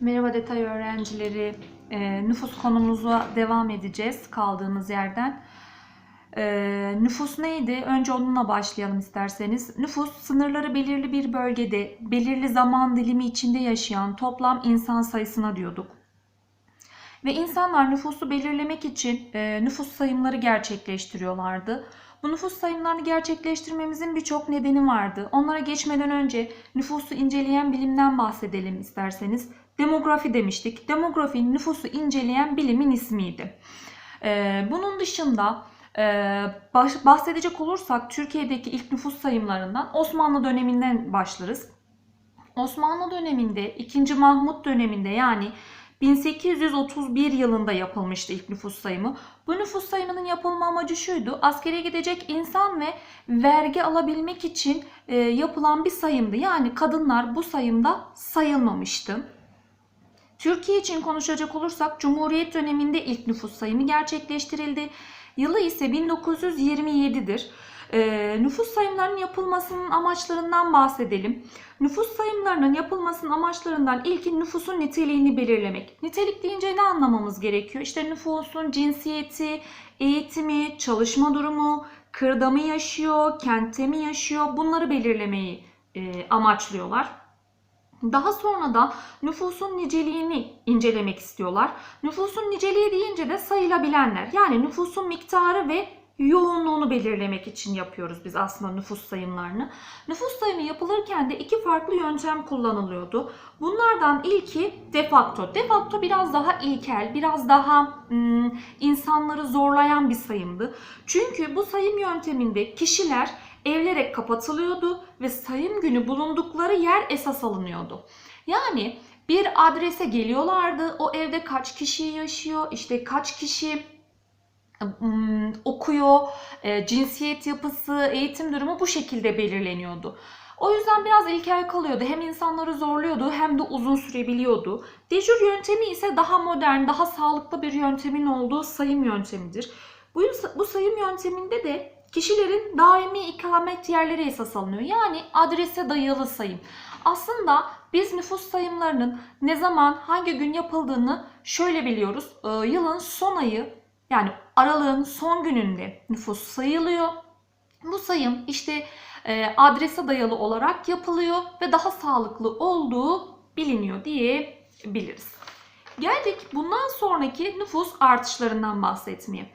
Merhaba detay öğrencileri. Ee, nüfus konumuza devam edeceğiz kaldığımız yerden. Ee, nüfus neydi? Önce onunla başlayalım isterseniz. Nüfus sınırları belirli bir bölgede belirli zaman dilimi içinde yaşayan toplam insan sayısına diyorduk. Ve insanlar nüfusu belirlemek için e, nüfus sayımları gerçekleştiriyorlardı. Bu nüfus sayımlarını gerçekleştirmemizin birçok nedeni vardı. Onlara geçmeden önce nüfusu inceleyen bilimden bahsedelim isterseniz. Demografi demiştik. Demografi nüfusu inceleyen bilimin ismiydi. Ee, bunun dışında e, bahsedecek olursak Türkiye'deki ilk nüfus sayımlarından Osmanlı döneminden başlarız. Osmanlı döneminde 2. Mahmut döneminde yani 1831 yılında yapılmıştı ilk nüfus sayımı. Bu nüfus sayımının yapılma amacı şuydu. Askere gidecek insan ve vergi alabilmek için e, yapılan bir sayımdı. Yani kadınlar bu sayımda sayılmamıştı. Türkiye için konuşacak olursak Cumhuriyet döneminde ilk nüfus sayımı gerçekleştirildi. Yılı ise 1927'dir. Ee, nüfus sayımlarının yapılmasının amaçlarından bahsedelim. Nüfus sayımlarının yapılmasının amaçlarından ilki nüfusun niteliğini belirlemek. Nitelik deyince ne anlamamız gerekiyor? İşte nüfusun cinsiyeti, eğitimi, çalışma durumu, kırda mı yaşıyor, kentte mi yaşıyor bunları belirlemeyi e, amaçlıyorlar. Daha sonra da nüfusun niceliğini incelemek istiyorlar. Nüfusun niceliği deyince de sayılabilenler. Yani nüfusun miktarı ve yoğunluğunu belirlemek için yapıyoruz biz aslında nüfus sayımlarını. Nüfus sayımı yapılırken de iki farklı yöntem kullanılıyordu. Bunlardan ilki de facto. De facto biraz daha ilkel, biraz daha ım, insanları zorlayan bir sayımdı. Çünkü bu sayım yönteminde kişiler evlere kapatılıyordu ve sayım günü bulundukları yer esas alınıyordu. Yani bir adrese geliyorlardı. O evde kaç kişi yaşıyor, işte kaç kişi ım, okuyor, e, cinsiyet yapısı, eğitim durumu bu şekilde belirleniyordu. O yüzden biraz ilkel kalıyordu. Hem insanları zorluyordu hem de uzun sürebiliyordu. Dejur yöntemi ise daha modern, daha sağlıklı bir yöntemin olduğu sayım yöntemidir. Bu, bu sayım yönteminde de kişilerin daimi ikamet yerleri esas alınıyor. Yani adrese dayalı sayım. Aslında biz nüfus sayımlarının ne zaman, hangi gün yapıldığını şöyle biliyoruz. Ee, yılın son ayı yani aralığın son gününde nüfus sayılıyor. Bu sayım işte e, adrese dayalı olarak yapılıyor ve daha sağlıklı olduğu biliniyor diyebiliriz. Geldik bundan sonraki nüfus artışlarından bahsetmeye.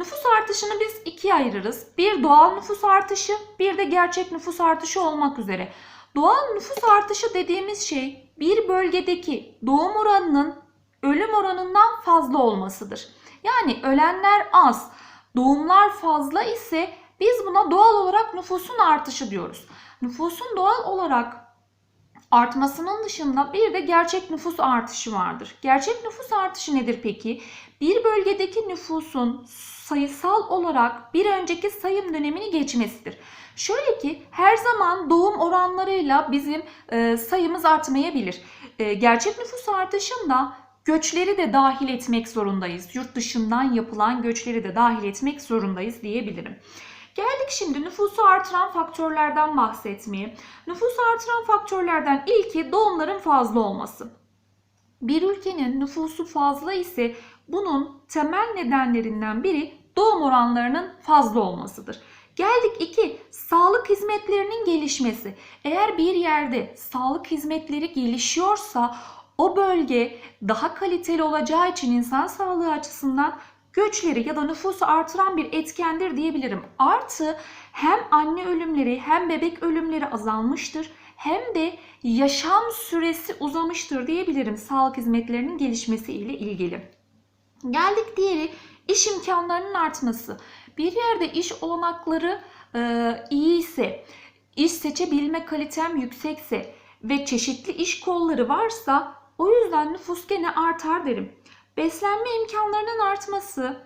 Nüfus artışını biz ikiye ayırırız. Bir doğal nüfus artışı, bir de gerçek nüfus artışı olmak üzere. Doğal nüfus artışı dediğimiz şey bir bölgedeki doğum oranının ölüm oranından fazla olmasıdır. Yani ölenler az, doğumlar fazla ise biz buna doğal olarak nüfusun artışı diyoruz. Nüfusun doğal olarak artmasının dışında bir de gerçek nüfus artışı vardır. Gerçek nüfus artışı nedir peki? Bir bölgedeki nüfusun sayısal olarak bir önceki sayım dönemini geçmesidir. Şöyle ki her zaman doğum oranlarıyla bizim e, sayımız artmayabilir. E, gerçek nüfus artışında göçleri de dahil etmek zorundayız. Yurt dışından yapılan göçleri de dahil etmek zorundayız diyebilirim. Geldik şimdi nüfusu artıran faktörlerden bahsetmeye. Nüfusu artıran faktörlerden ilki doğumların fazla olması. Bir ülkenin nüfusu fazla ise bunun temel nedenlerinden biri doğum oranlarının fazla olmasıdır. Geldik 2. Sağlık hizmetlerinin gelişmesi. Eğer bir yerde sağlık hizmetleri gelişiyorsa o bölge daha kaliteli olacağı için insan sağlığı açısından göçleri ya da nüfusu artıran bir etkendir diyebilirim. Artı hem anne ölümleri hem bebek ölümleri azalmıştır hem de yaşam süresi uzamıştır diyebilirim sağlık hizmetlerinin gelişmesi ile ilgili. Geldik diğeri iş imkanlarının artması. Bir yerde iş olanakları e, iyi ise, iş seçebilme kalitem yüksekse ve çeşitli iş kolları varsa o yüzden nüfus gene artar derim. Beslenme imkanlarının artması,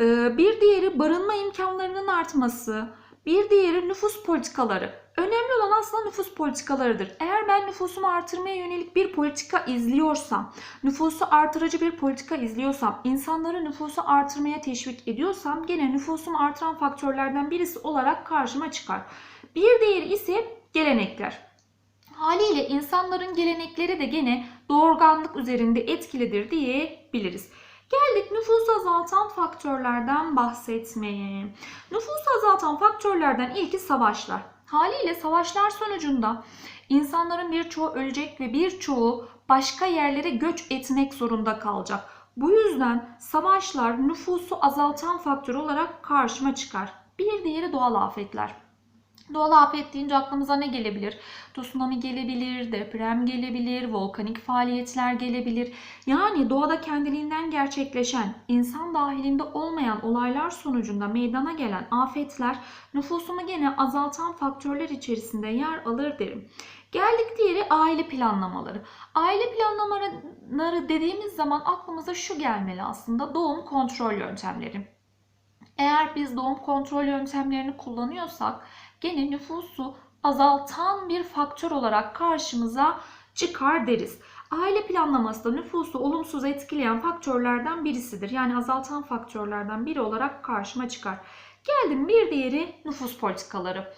e, bir diğeri barınma imkanlarının artması, bir diğeri nüfus politikaları. Önemli olan aslında nüfus politikalarıdır. Eğer ben nüfusumu artırmaya yönelik bir politika izliyorsam, nüfusu artırıcı bir politika izliyorsam, insanları nüfusu artırmaya teşvik ediyorsam gene nüfusumu artıran faktörlerden birisi olarak karşıma çıkar. Bir diğeri ise gelenekler. Haliyle insanların gelenekleri de gene doğurganlık üzerinde etkilidir diyebiliriz. Geldik nüfusu azaltan faktörlerden bahsetmeye. Nüfusu azaltan faktörlerden ilki savaşlar. Haliyle savaşlar sonucunda insanların birçoğu ölecek ve birçoğu başka yerlere göç etmek zorunda kalacak. Bu yüzden savaşlar nüfusu azaltan faktör olarak karşıma çıkar. Bir diğeri doğal afetler. Doğal afet deyince aklımıza ne gelebilir? Tsunami gelebilir, deprem gelebilir, volkanik faaliyetler gelebilir. Yani doğada kendiliğinden gerçekleşen, insan dahilinde olmayan olaylar sonucunda meydana gelen afetler nüfusumu gene azaltan faktörler içerisinde yer alır derim. Geldik diğeri aile planlamaları. Aile planlamaları dediğimiz zaman aklımıza şu gelmeli aslında doğum kontrol yöntemleri. Eğer biz doğum kontrol yöntemlerini kullanıyorsak gene nüfusu azaltan bir faktör olarak karşımıza çıkar deriz. Aile planlaması da nüfusu olumsuz etkileyen faktörlerden birisidir. Yani azaltan faktörlerden biri olarak karşıma çıkar. Geldim bir diğeri nüfus politikaları.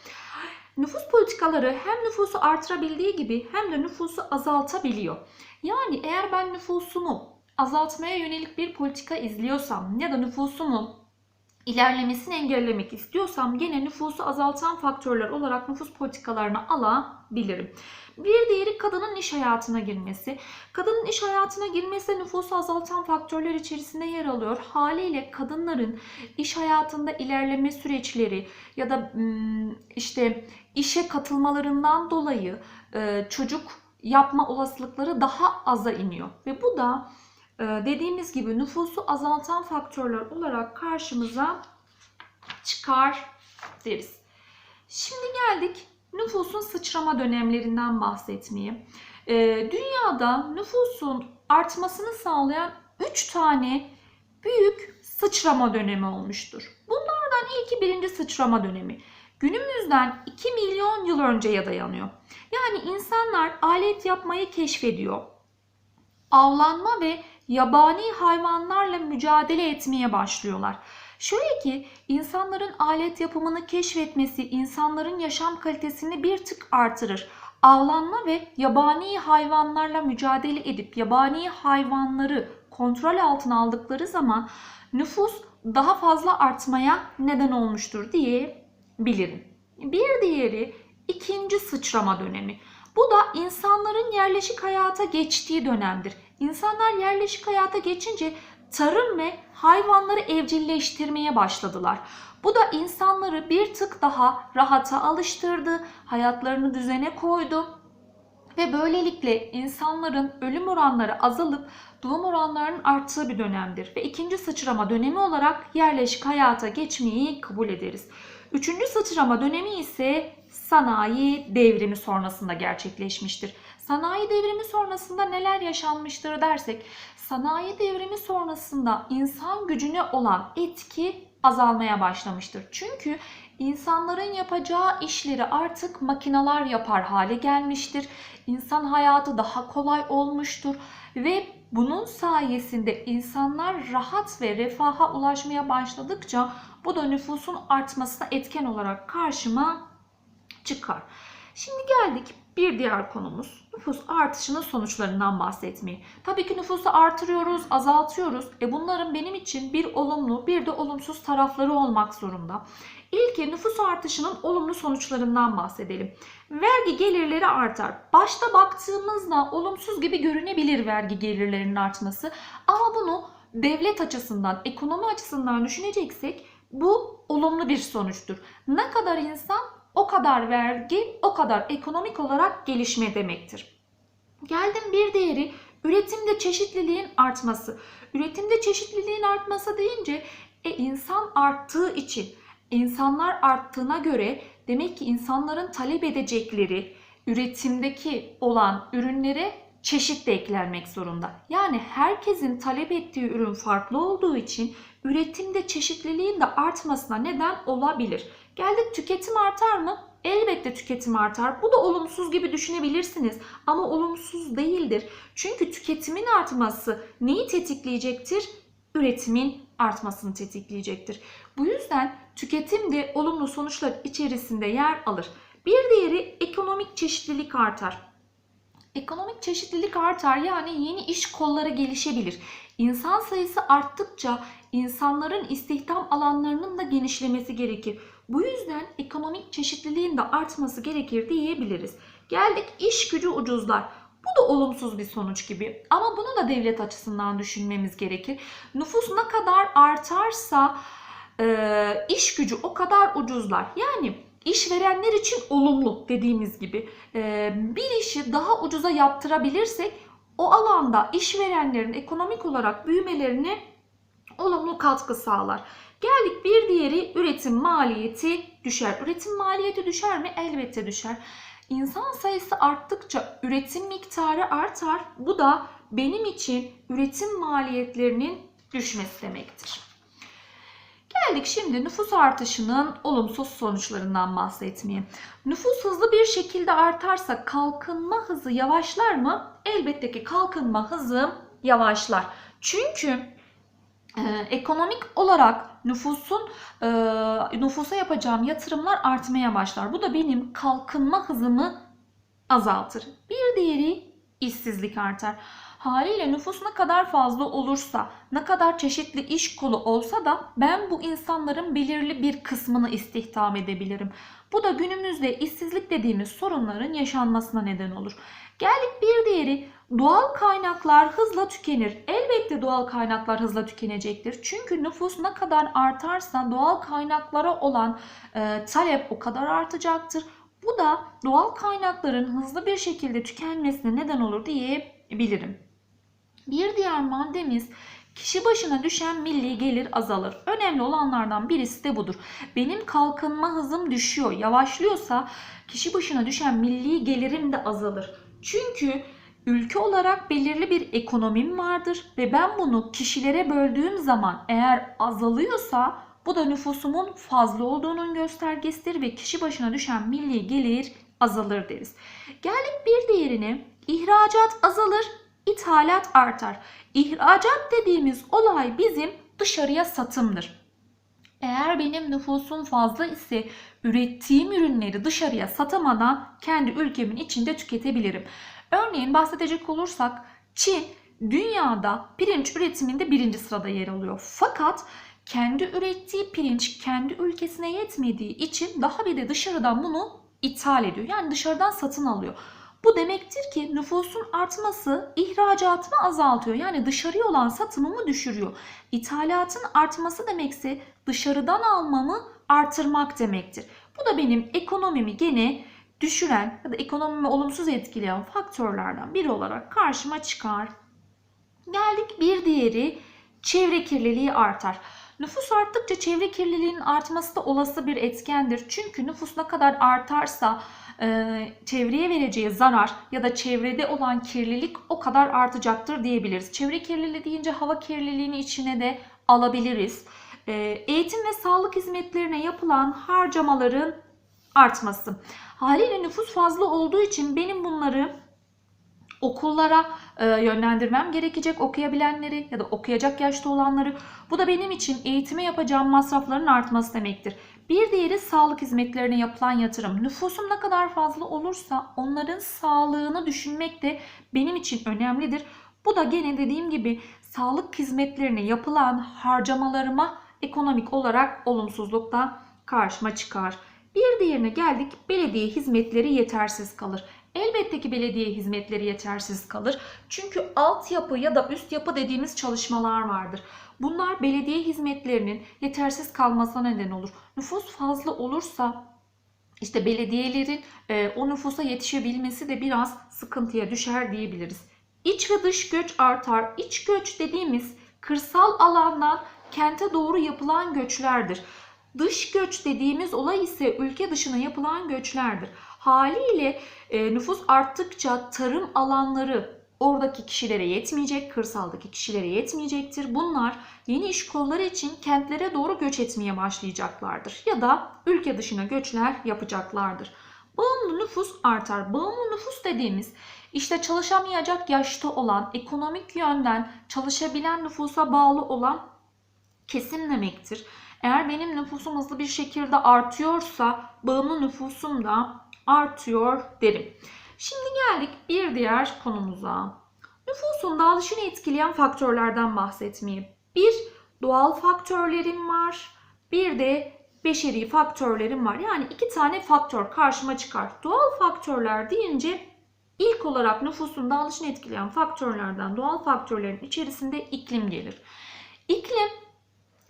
Nüfus politikaları hem nüfusu artırabildiği gibi hem de nüfusu azaltabiliyor. Yani eğer ben nüfusumu azaltmaya yönelik bir politika izliyorsam ya da nüfusumun ilerlemesini engellemek istiyorsam gene nüfusu azaltan faktörler olarak nüfus politikalarını alabilirim. Bir diğeri kadının iş hayatına girmesi. Kadının iş hayatına girmesi de nüfusu azaltan faktörler içerisinde yer alıyor. Haliyle kadınların iş hayatında ilerleme süreçleri ya da işte işe katılmalarından dolayı çocuk yapma olasılıkları daha aza iniyor. Ve bu da dediğimiz gibi nüfusu azaltan faktörler olarak karşımıza çıkar deriz. Şimdi geldik nüfusun sıçrama dönemlerinden bahsetmeye. Dünyada nüfusun artmasını sağlayan 3 tane büyük sıçrama dönemi olmuştur. Bunlardan ilki birinci sıçrama dönemi. Günümüzden 2 milyon yıl önceye dayanıyor. Yani insanlar alet yapmayı keşfediyor. Avlanma ve yabani hayvanlarla mücadele etmeye başlıyorlar. Şöyle ki insanların alet yapımını keşfetmesi insanların yaşam kalitesini bir tık artırır. Avlanma ve yabani hayvanlarla mücadele edip yabani hayvanları kontrol altına aldıkları zaman nüfus daha fazla artmaya neden olmuştur diyebilirim. Bir diğeri ikinci sıçrama dönemi. Bu da insanların yerleşik hayata geçtiği dönemdir. İnsanlar yerleşik hayata geçince tarım ve hayvanları evcilleştirmeye başladılar. Bu da insanları bir tık daha rahata alıştırdı, hayatlarını düzene koydu ve böylelikle insanların ölüm oranları azalıp doğum oranlarının arttığı bir dönemdir ve ikinci sıçrama dönemi olarak yerleşik hayata geçmeyi kabul ederiz. Üçüncü sıçrama dönemi ise sanayi devrimi sonrasında gerçekleşmiştir. Sanayi devrimi sonrasında neler yaşanmıştır dersek, sanayi devrimi sonrasında insan gücüne olan etki azalmaya başlamıştır. Çünkü insanların yapacağı işleri artık makineler yapar hale gelmiştir. İnsan hayatı daha kolay olmuştur ve bunun sayesinde insanlar rahat ve refaha ulaşmaya başladıkça bu da nüfusun artmasına etken olarak karşıma çıkar. Şimdi geldik bir diğer konumuz nüfus artışının sonuçlarından bahsetmeye. Tabii ki nüfusu artırıyoruz, azaltıyoruz. E bunların benim için bir olumlu bir de olumsuz tarafları olmak zorunda. İlki nüfus artışının olumlu sonuçlarından bahsedelim. Vergi gelirleri artar. Başta baktığımızda olumsuz gibi görünebilir vergi gelirlerinin artması. Ama bunu devlet açısından, ekonomi açısından düşüneceksek bu olumlu bir sonuçtur. Ne kadar insan o kadar vergi, o kadar ekonomik olarak gelişme demektir. Geldim bir diğeri üretimde çeşitliliğin artması. Üretimde çeşitliliğin artması deyince e, insan arttığı için insanlar arttığına göre demek ki insanların talep edecekleri üretimdeki olan ürünlere çeşit de eklenmek zorunda. Yani herkesin talep ettiği ürün farklı olduğu için üretimde çeşitliliğin de artmasına neden olabilir. Geldik tüketim artar mı? Elbette tüketim artar. Bu da olumsuz gibi düşünebilirsiniz ama olumsuz değildir. Çünkü tüketimin artması neyi tetikleyecektir? Üretimin artmasını tetikleyecektir. Bu yüzden tüketim de olumlu sonuçlar içerisinde yer alır. Bir diğeri ekonomik çeşitlilik artar. Ekonomik çeşitlilik artar yani yeni iş kolları gelişebilir. İnsan sayısı arttıkça insanların istihdam alanlarının da genişlemesi gerekir. Bu yüzden ekonomik çeşitliliğin de artması gerekir diyebiliriz. Geldik iş gücü ucuzlar. Bu da olumsuz bir sonuç gibi ama bunu da devlet açısından düşünmemiz gerekir. Nüfus ne kadar artarsa e, iş gücü o kadar ucuzlar. Yani işverenler için olumlu dediğimiz gibi e, bir işi daha ucuza yaptırabilirsek o alanda işverenlerin ekonomik olarak büyümelerine olumlu katkı sağlar. Geldik bir diğeri üretim maliyeti düşer. Üretim maliyeti düşer mi? Elbette düşer. İnsan sayısı arttıkça üretim miktarı artar. Bu da benim için üretim maliyetlerinin düşmesi demektir. Geldik şimdi nüfus artışının olumsuz sonuçlarından bahsetmeye. Nüfus hızlı bir şekilde artarsa kalkınma hızı yavaşlar mı? Elbette ki kalkınma hızı yavaşlar. Çünkü e, ekonomik olarak nüfusun e, nüfusa yapacağım yatırımlar artmaya başlar. Bu da benim kalkınma hızımı azaltır. Bir diğeri işsizlik artar. Haliyle nüfus ne kadar fazla olursa, ne kadar çeşitli iş kolu olsa da ben bu insanların belirli bir kısmını istihdam edebilirim. Bu da günümüzde işsizlik dediğimiz sorunların yaşanmasına neden olur. Geldik bir diğeri doğal kaynaklar hızla tükenir. Elbette doğal kaynaklar hızla tükenecektir. Çünkü nüfus ne kadar artarsa doğal kaynaklara olan e, talep o kadar artacaktır. Bu da doğal kaynakların hızlı bir şekilde tükenmesine neden olur diyebilirim. Bir diğer maddemiz kişi başına düşen milli gelir azalır. Önemli olanlardan birisi de budur. Benim kalkınma hızım düşüyor, yavaşlıyorsa kişi başına düşen milli gelirim de azalır. Çünkü ülke olarak belirli bir ekonomim vardır ve ben bunu kişilere böldüğüm zaman eğer azalıyorsa bu da nüfusumun fazla olduğunun göstergesidir ve kişi başına düşen milli gelir azalır deriz. Geldik bir diğerine ihracat azalır, ithalat artar. İhracat dediğimiz olay bizim dışarıya satımdır. Eğer benim nüfusum fazla ise ürettiğim ürünleri dışarıya satamadan kendi ülkemin içinde tüketebilirim. Örneğin bahsedecek olursak Çin dünyada pirinç üretiminde birinci sırada yer alıyor. Fakat kendi ürettiği pirinç kendi ülkesine yetmediği için daha bir de dışarıdan bunu ithal ediyor. Yani dışarıdan satın alıyor. Bu demektir ki nüfusun artması ihracatımı azaltıyor. Yani dışarıya olan satımımı düşürüyor. İthalatın artması demekse dışarıdan almamı artırmak demektir. Bu da benim ekonomimi gene düşüren ya da ekonomimi olumsuz etkileyen faktörlerden biri olarak karşıma çıkar. Geldik bir diğeri çevre kirliliği artar. Nüfus arttıkça çevre kirliliğinin artması da olası bir etkendir. Çünkü nüfus ne kadar artarsa e, çevreye vereceği zarar ya da çevrede olan kirlilik o kadar artacaktır diyebiliriz. Çevre kirliliği deyince hava kirliliğini içine de alabiliriz. E, eğitim ve sağlık hizmetlerine yapılan harcamaların artması. Haliyle nüfus fazla olduğu için benim bunları okullara e, yönlendirmem gerekecek okuyabilenleri ya da okuyacak yaşta olanları. Bu da benim için eğitime yapacağım masrafların artması demektir. Bir diğeri sağlık hizmetlerine yapılan yatırım. Nüfusum ne kadar fazla olursa onların sağlığını düşünmek de benim için önemlidir. Bu da gene dediğim gibi sağlık hizmetlerine yapılan harcamalarıma ekonomik olarak olumsuzluktan karşıma çıkar. Bir diğerine geldik belediye hizmetleri yetersiz kalır. Elbette ki belediye hizmetleri yetersiz kalır. Çünkü altyapı ya da üst yapı dediğimiz çalışmalar vardır. Bunlar belediye hizmetlerinin yetersiz kalmasına neden olur. Nüfus fazla olursa işte belediyelerin e, o nüfusa yetişebilmesi de biraz sıkıntıya düşer diyebiliriz. İç ve dış göç artar. İç göç dediğimiz kırsal alandan kente doğru yapılan göçlerdir. Dış göç dediğimiz olay ise ülke dışına yapılan göçlerdir. Haliyle e, nüfus arttıkça tarım alanları oradaki kişilere yetmeyecek, kırsaldaki kişilere yetmeyecektir. Bunlar yeni iş kolları için kentlere doğru göç etmeye başlayacaklardır ya da ülke dışına göçler yapacaklardır. Bağımlı nüfus artar. Bağımlı nüfus dediğimiz işte çalışamayacak yaşta olan, ekonomik yönden çalışabilen nüfusa bağlı olan kesim demektir. Eğer benim nüfusum hızlı bir şekilde artıyorsa bağımlı nüfusum da artıyor derim. Şimdi geldik bir diğer konumuza. Nüfusun dağılışını etkileyen faktörlerden bahsetmeye. Bir doğal faktörlerim var. Bir de beşeri faktörlerim var. Yani iki tane faktör karşıma çıkar. Doğal faktörler deyince ilk olarak nüfusun dağılışını etkileyen faktörlerden doğal faktörlerin içerisinde iklim gelir. İklim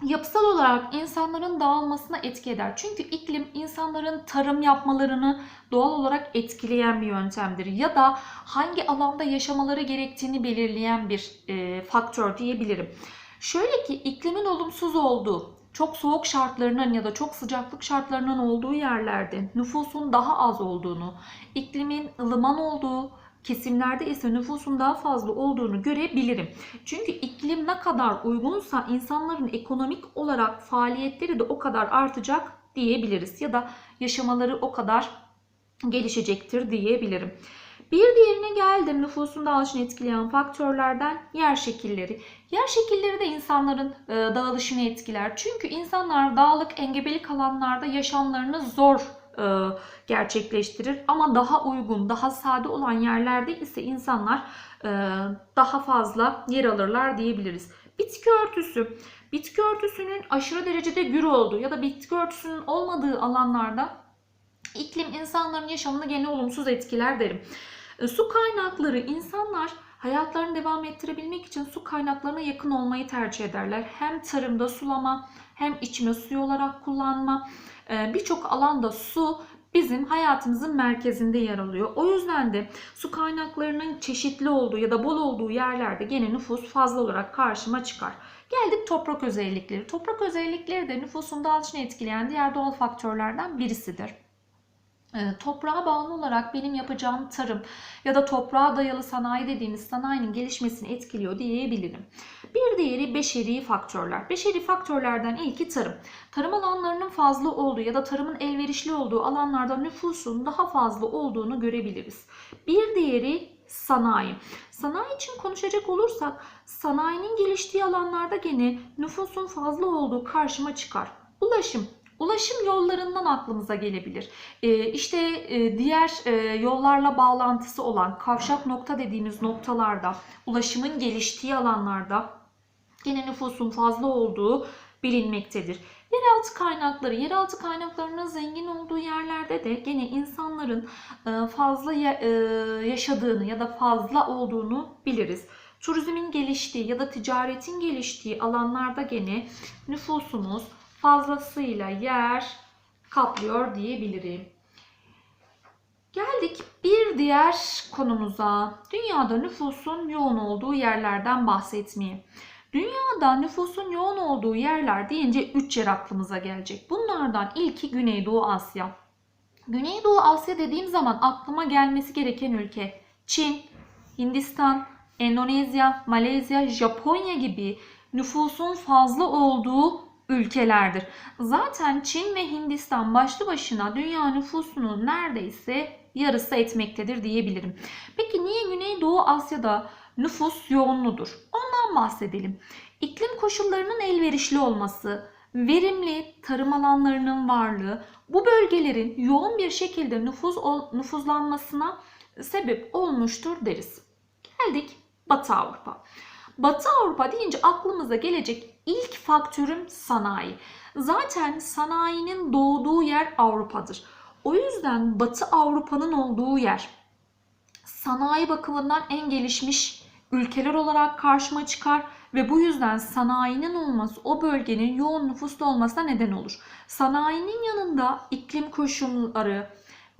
yapısal olarak insanların dağılmasına etki eder. Çünkü iklim insanların tarım yapmalarını doğal olarak etkileyen bir yöntemdir. Ya da hangi alanda yaşamaları gerektiğini belirleyen bir e, faktör diyebilirim. Şöyle ki iklimin olumsuz olduğu, çok soğuk şartlarının ya da çok sıcaklık şartlarının olduğu yerlerde nüfusun daha az olduğunu, iklimin ılıman olduğu kesimlerde ise nüfusun daha fazla olduğunu görebilirim. Çünkü iklim ne kadar uygunsa insanların ekonomik olarak faaliyetleri de o kadar artacak diyebiliriz. Ya da yaşamaları o kadar gelişecektir diyebilirim. Bir diğerine geldim nüfusun dağılışını etkileyen faktörlerden yer şekilleri. Yer şekilleri de insanların e, dağılışını etkiler. Çünkü insanlar dağlık engebelik alanlarda yaşamlarını zor gerçekleştirir. Ama daha uygun, daha sade olan yerlerde ise insanlar e, daha fazla yer alırlar diyebiliriz. Bitki örtüsü. Bitki örtüsünün aşırı derecede gür olduğu ya da bitki örtüsünün olmadığı alanlarda iklim insanların yaşamını gene olumsuz etkiler derim. E, su kaynakları insanlar hayatlarını devam ettirebilmek için su kaynaklarına yakın olmayı tercih ederler. Hem tarımda sulama hem içme suyu olarak kullanma. E, Birçok alanda su bizim hayatımızın merkezinde yer alıyor. O yüzden de su kaynaklarının çeşitli olduğu ya da bol olduğu yerlerde gene nüfus fazla olarak karşıma çıkar. Geldik toprak özellikleri. Toprak özellikleri de nüfusun dağılışını etkileyen diğer doğal faktörlerden birisidir. E, Toprağa bağlı olarak benim yapacağım tarım ya da toprağa dayalı sanayi dediğimiz sanayinin gelişmesini etkiliyor diyebilirim. Bir diğeri beşeri faktörler. Beşeri faktörlerden ilki tarım. Tarım alanlarının fazla olduğu ya da tarımın elverişli olduğu alanlarda nüfusun daha fazla olduğunu görebiliriz. Bir diğeri sanayi. Sanayi için konuşacak olursak sanayinin geliştiği alanlarda gene nüfusun fazla olduğu karşıma çıkar. Ulaşım. Ulaşım yollarından aklımıza gelebilir. Ee, işte e, diğer e, yollarla bağlantısı olan kavşak nokta dediğimiz noktalarda, ulaşımın geliştiği alanlarda gene nüfusun fazla olduğu bilinmektedir. Yeraltı kaynakları, yeraltı kaynaklarının zengin olduğu yerlerde de gene insanların e, fazla e, yaşadığını ya da fazla olduğunu biliriz. Turizmin geliştiği ya da ticaretin geliştiği alanlarda gene nüfusumuz fazlasıyla yer kaplıyor diyebilirim. Geldik bir diğer konumuza. Dünyada nüfusun yoğun olduğu yerlerden bahsetmeye. Dünyada nüfusun yoğun olduğu yerler deyince 3 yer aklımıza gelecek. Bunlardan ilki Güneydoğu Asya. Güneydoğu Asya dediğim zaman aklıma gelmesi gereken ülke Çin, Hindistan, Endonezya, Malezya, Japonya gibi nüfusun fazla olduğu ülkelerdir. Zaten Çin ve Hindistan başlı başına dünya nüfusunun neredeyse yarısı etmektedir diyebilirim. Peki niye Güneydoğu Asya'da nüfus yoğunludur? Ondan bahsedelim. İklim koşullarının elverişli olması, verimli tarım alanlarının varlığı bu bölgelerin yoğun bir şekilde nüfuz nüfuzlanmasına sebep olmuştur deriz. Geldik Batı Avrupa. Batı Avrupa deyince aklımıza gelecek ilk faktörüm sanayi. Zaten sanayinin doğduğu yer Avrupa'dır. O yüzden Batı Avrupa'nın olduğu yer sanayi bakımından en gelişmiş ülkeler olarak karşıma çıkar ve bu yüzden sanayinin olması o bölgenin yoğun nüfuslu olmasına neden olur. Sanayinin yanında iklim koşulları,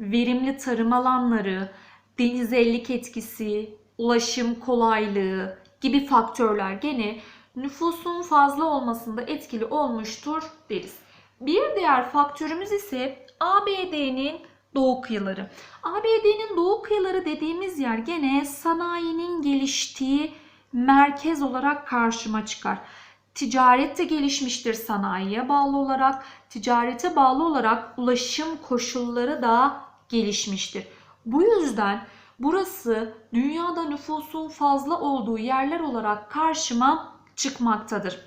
verimli tarım alanları, denizellik etkisi, ulaşım kolaylığı gibi faktörler gene nüfusun fazla olmasında etkili olmuştur deriz. Bir diğer faktörümüz ise ABD'nin doğu kıyıları. ABD'nin doğu kıyıları dediğimiz yer gene sanayinin geliştiği merkez olarak karşıma çıkar. Ticaret de gelişmiştir sanayiye bağlı olarak. Ticarete bağlı olarak ulaşım koşulları da gelişmiştir. Bu yüzden burası dünyada nüfusun fazla olduğu yerler olarak karşıma çıkmaktadır.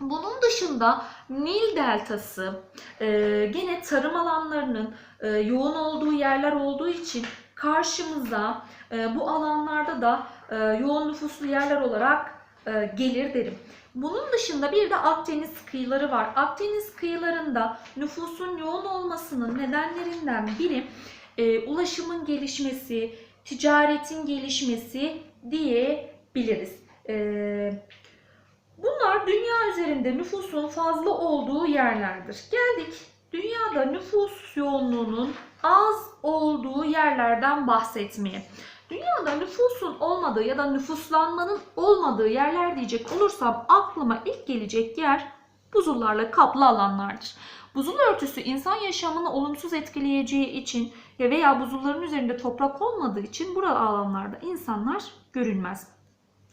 Bunun dışında Nil Deltası e, gene tarım alanlarının e, yoğun olduğu yerler olduğu için karşımıza e, bu alanlarda da e, yoğun nüfuslu yerler olarak e, gelir derim. Bunun dışında bir de Akdeniz kıyıları var. Akdeniz kıyılarında nüfusun yoğun olmasının nedenlerinden biri e, ulaşımın gelişmesi, ticaretin gelişmesi diyebiliriz. E, bunlar dünya üzerinde nüfusun fazla olduğu yerlerdir. Geldik dünyada nüfus yoğunluğunun az olduğu yerlerden bahsetmeye. Dünyada nüfusun olmadığı ya da nüfuslanmanın olmadığı yerler diyecek olursam aklıma ilk gelecek yer buzullarla kaplı alanlardır. Buzul örtüsü insan yaşamını olumsuz etkileyeceği için ya veya buzulların üzerinde toprak olmadığı için burada alanlarda insanlar görünmez.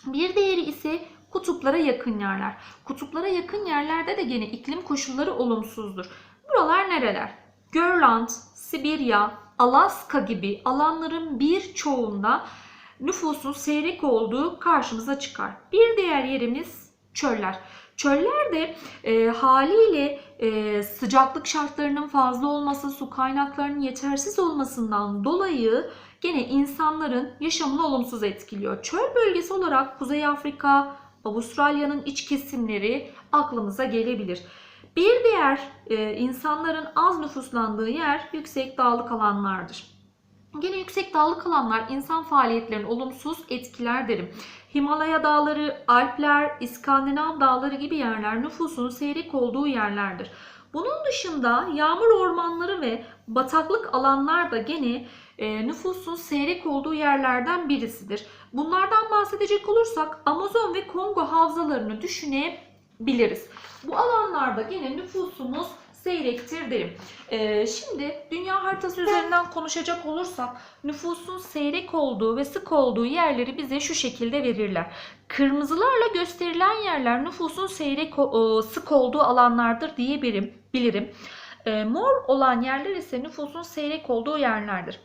Bir diğeri ise kutuplara yakın yerler. Kutuplara yakın yerlerde de gene iklim koşulları olumsuzdur. Buralar nereler? Grönland, Sibirya, Alaska gibi alanların birçoğunda nüfusun seyrek olduğu karşımıza çıkar. Bir diğer yerimiz çöller. Çöller de e, haliyle e, sıcaklık şartlarının fazla olması, su kaynaklarının yetersiz olmasından dolayı gene insanların yaşamını olumsuz etkiliyor. Çöl bölgesi olarak Kuzey Afrika, Avustralya'nın iç kesimleri aklımıza gelebilir. Bir diğer e, insanların az nüfuslandığı yer yüksek dağlık alanlardır. Gene yüksek dağlık alanlar insan faaliyetlerini olumsuz etkiler derim. Himalaya dağları, Alpler, İskandinav dağları gibi yerler nüfusun seyrek olduğu yerlerdir. Bunun dışında yağmur ormanları ve bataklık alanlar da gene e, nüfusun seyrek olduğu yerlerden birisidir. Bunlardan bahsedecek olursak Amazon ve Kongo havzalarını düşünebiliriz. Bu alanlarda gene nüfusumuz seyrektir derim. Ee, şimdi dünya haritası üzerinden konuşacak olursak nüfusun seyrek olduğu ve sık olduğu yerleri bize şu şekilde verirler. Kırmızılarla gösterilen yerler nüfusun seyrek sık olduğu alanlardır diyebilirim. Bilirim. Ee, mor olan yerler ise nüfusun seyrek olduğu yerlerdir.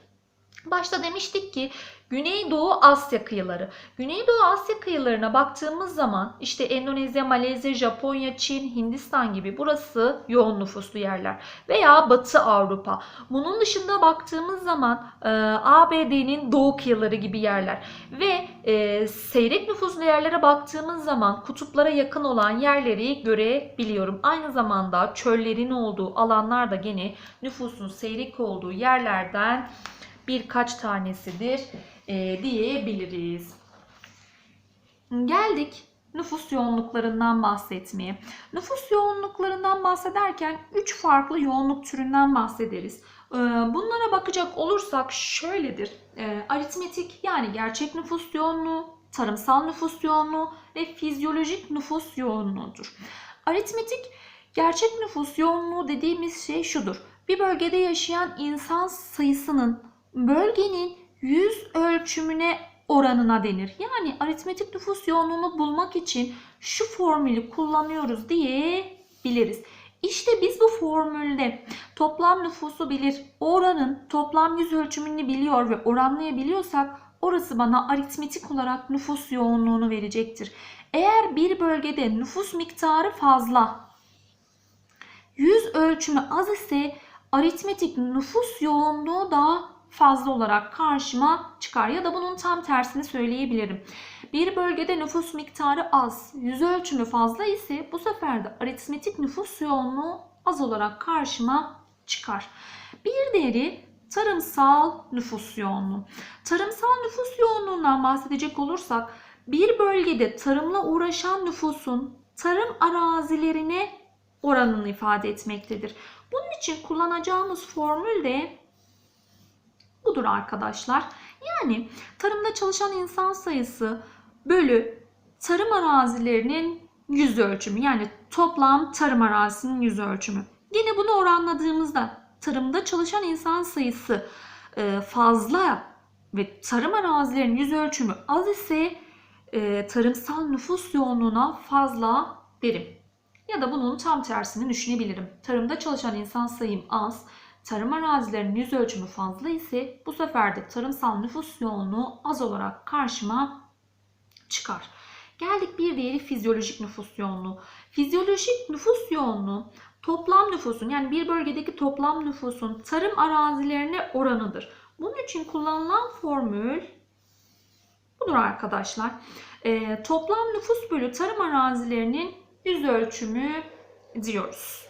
Başta demiştik ki Güneydoğu Asya kıyıları. Güneydoğu Asya kıyılarına baktığımız zaman işte Endonezya, Malezya, Japonya, Çin, Hindistan gibi burası yoğun nüfuslu yerler. Veya Batı Avrupa. Bunun dışında baktığımız zaman e, ABD'nin doğu kıyıları gibi yerler. Ve e, seyrek nüfuslu yerlere baktığımız zaman kutuplara yakın olan yerleri görebiliyorum. Aynı zamanda çöllerin olduğu alanlar da gene nüfusun seyrek olduğu yerlerden birkaç tanesidir e, diyebiliriz. Geldik nüfus yoğunluklarından bahsetmeye. Nüfus yoğunluklarından bahsederken 3 farklı yoğunluk türünden bahsederiz. E, Bunlara bakacak olursak şöyledir. E, Aritmetik yani gerçek nüfus yoğunluğu, tarımsal nüfus yoğunluğu ve fizyolojik nüfus yoğunluğudur. Aritmetik gerçek nüfus yoğunluğu dediğimiz şey şudur. Bir bölgede yaşayan insan sayısının bölgenin yüz ölçümüne oranına denir. Yani aritmetik nüfus yoğunluğunu bulmak için şu formülü kullanıyoruz diyebiliriz. İşte biz bu formülde toplam nüfusu bilir, oranın toplam yüz ölçümünü biliyor ve oranlayabiliyorsak orası bana aritmetik olarak nüfus yoğunluğunu verecektir. Eğer bir bölgede nüfus miktarı fazla, yüz ölçümü az ise aritmetik nüfus yoğunluğu daha fazla olarak karşıma çıkar ya da bunun tam tersini söyleyebilirim. Bir bölgede nüfus miktarı az, yüz ölçümü fazla ise bu sefer de aritmetik nüfus yoğunluğu az olarak karşıma çıkar. Bir diğeri tarımsal nüfus yoğunluğu. Tarımsal nüfus yoğunluğundan bahsedecek olursak bir bölgede tarımla uğraşan nüfusun tarım arazilerine oranını ifade etmektedir. Bunun için kullanacağımız formül de budur arkadaşlar. Yani tarımda çalışan insan sayısı bölü tarım arazilerinin yüz ölçümü yani toplam tarım arazisinin yüz ölçümü. Yine bunu oranladığımızda tarımda çalışan insan sayısı e, fazla ve tarım arazilerinin yüz ölçümü az ise e, tarımsal nüfus yoğunluğuna fazla derim. Ya da bunun tam tersini düşünebilirim. Tarımda çalışan insan sayım az, tarım arazilerinin yüz ölçümü fazla ise bu sefer de tarımsal nüfus yoğunluğu az olarak karşıma çıkar. Geldik bir diğeri fizyolojik nüfus yoğunluğu. Fizyolojik nüfus yoğunluğu toplam nüfusun yani bir bölgedeki toplam nüfusun tarım arazilerine oranıdır. Bunun için kullanılan formül budur arkadaşlar. Ee, toplam nüfus bölü tarım arazilerinin yüz ölçümü diyoruz.